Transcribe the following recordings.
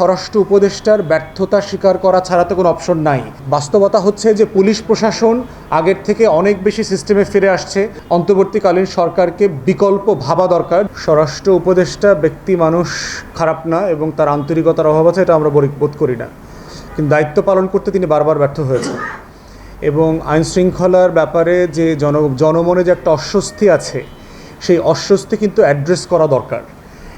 স্বরাষ্ট্র উপদেষ্টার ব্যর্থতা স্বীকার করা ছাড়া তো কোনো অপশন নাই। বাস্তবতা হচ্ছে যে পুলিশ প্রশাসন আগের থেকে অনেক বেশি সিস্টেমে ফিরে আসছে। অন্তর্বর্তীকালীন সরকারকে বিকল্প ভাবা দরকার। স্বরাষ্ট্র উপদেষ্টা ব্যক্তি মানুষ খারাপ না এবং তার আন্তরিকতার অভাব আছে, এটা আমরা বোধ করি না। কিন্তু দায়িত্ব পালন করতে তিনি বারবার ব্যর্থ হয়েছেন। এবং আইন শৃঙ্খলার ব্যাপারে যে জন জনমনে যে একটা অস্বস্তি আছে, সেই অস্বস্তি কিন্তু অ্যাড্রেস করা দরকার।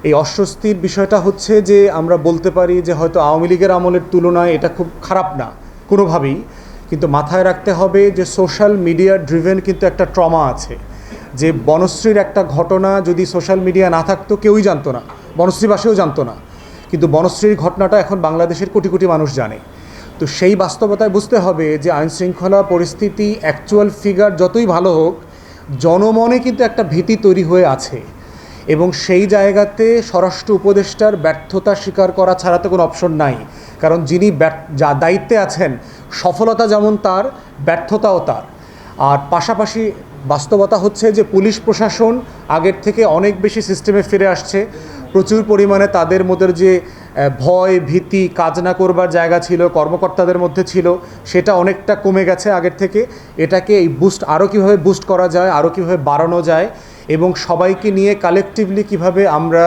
এই অস্বস্তির বিষয়টা হচ্ছে যে আমরা বলতে পারি যে হয়তো আওয়ামী লীগের আমলের তুলনায় এটা খুব খারাপ না, কোনোভাবেই। কিন্তু মাথায় রাখতে হবে যে সোশ্যাল মিডিয়া ড্রিভেন কিন্তু একটা ট্রমা আছে। যে বনশ্রীর একটা ঘটনা যদি সোশ্যাল মিডিয়া না থাকতো কেউই জানতো না, বনশ্রীবাসীও জানতো না। কিন্তু বনশ্রীর ঘটনাটা এখন বাংলাদেশের কোটি কোটি মানুষ জানে। তো সেই বাস্তবতায় বুঝতে হবে যে আইন শৃঙ্খলা পরিস্থিতি অ্যাকচুয়াল ফিগার যতই ভালো হোক, জনমনে কিন্তু একটা ভীতি তৈরি হয়ে আছে। এবং সেই জায়গাতে স্বরাষ্ট্র উপদেষ্টার ব্যর্থতা স্বীকার করা ছাড়া তো কোনো অপশন নাই। কারণ যিনি যা দায়িত্বে আছেন, সফলতা যেমন তার, ব্যর্থতাও তার। আর পাশাপাশি বাস্তবতা হচ্ছে যে পুলিশ প্রশাসন আগের থেকে অনেক বেশি সিস্টেমে ফিরে আসছে। প্রচুর পরিমাণে তাদের মধ্যে যে ভয়, ভীতি কাজ না করবার জায়গা ছিল, কর্মকর্তাদের মধ্যে ছিল, সেটা অনেকটা কমে গেছে আগের থেকে। এটাকে এই বুস্ট আরও কীভাবে বুস্ট করা যায় আরও কীভাবে বাড়ানো যায় এবং সবাইকে নিয়ে কালেকটিভলি কীভাবে আমরা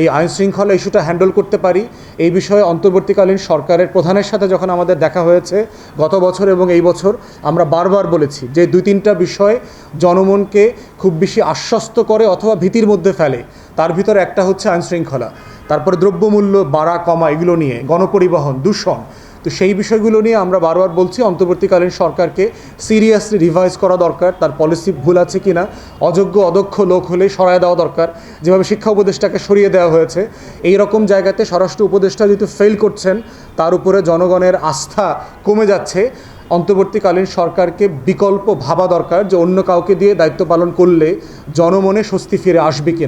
এই আইন শৃঙ্খলা ইস্যুটা হ্যান্ডেল করতে পারি, এই বিষয়ে অন্তর্বর্তীকালীন সরকারের প্রধানের সাথে যখন আমাদের দেখা হয়েছে, গত বছর এবং এই বছর আমরা বারবার বলেছি যে দুই তিনটা বিষয় জনমনকে খুব বেশি আশ্বস্ত করে অথবা ভীতির মধ্যে ফেলে। তার ভিতরে একটা হচ্ছে আইন শৃঙ্খলা। তারপরে দ্রব্যমূল্য, বাড়া, কমা, এগুলো নিয়ে গণপরিবহন, দূষণ। তো সেই বিষয়গুলো নিয়ে আমরা বারবার বলছি, অন্তর্বর্তীকালীন সরকারকে সিরিয়াসলি রিভাইজ করা দরকার, তার পলিসি ভুল আছে কি না অযোগ্য, অদক্ষ লোক হলে সরায় দেওয়া দরকার, যেভাবে শিক্ষা উপদেষ্টাকে সরিয়ে দেওয়া হয়েছে। এই রকম জায়গাতে স্বরাষ্ট্র উপদেষ্টা যেহেতু ফেল করছেন, তার উপরে জনগণের আস্থা কমে যাচ্ছে। অন্তর্বর্তীকালীন সরকারকে বিকল্প ভাবা দরকার যে অন্য কাউকে দিয়ে দায়িত্ব পালন করলে জনমনে স্বস্তি ফিরে আসবে কিনা।